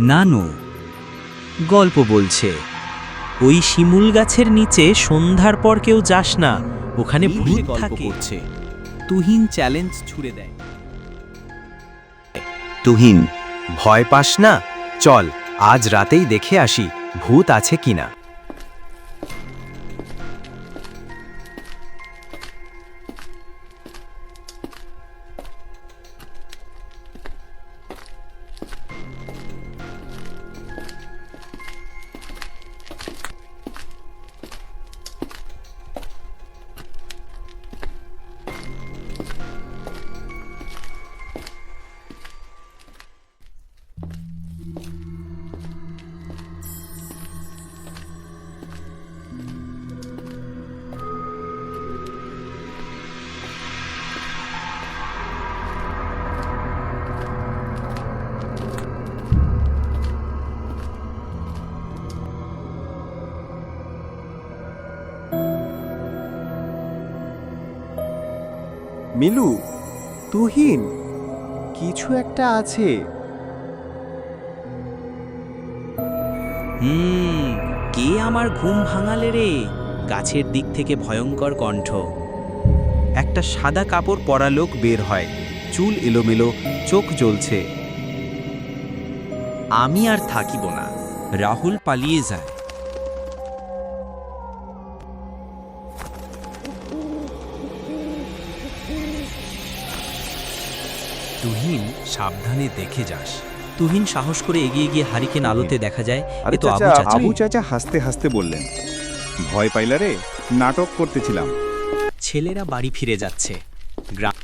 নানু গল্প বলছে। ওই শিমুল গাছের নিচে সন্ধ্যার পর কেউ যাস না ওখানে ভূত থাকে। তুহিন চ্যালেঞ্জ ছুড়ে দেয়। তুহিন ভয় পাস না? চল আজ রাতেই দেখে আসি ভূত আছে কিনা। মিলু, তুহিন, কিছু একটা আছে। হুম, কে আমার ঘুম ভাঙালে রে? গাছের দিক থেকে ভয়ঙ্কর কণ্ঠ। একটা সাদা কাপড় পরা লোক বের হয়। চুল এলোমেলো, চোখ জ্বলছে। আমি আর থাকিব না। রাহুল পালিয়ে যায়। তুহিন সাবধানে দেখে যাস। তুহিন সাহস করে এগিয়ে গিয়ে হারিকেন আলোতে দেখা যায় আরে এ তো আবু চাচা। চাচা আবু চাচা হাসতে হাসতে বললেন ভয় পাইলা রে নাটক করতেছিলাম। ছেলেরা বাড়ি ফিরে যাচ্ছে। গ্রাম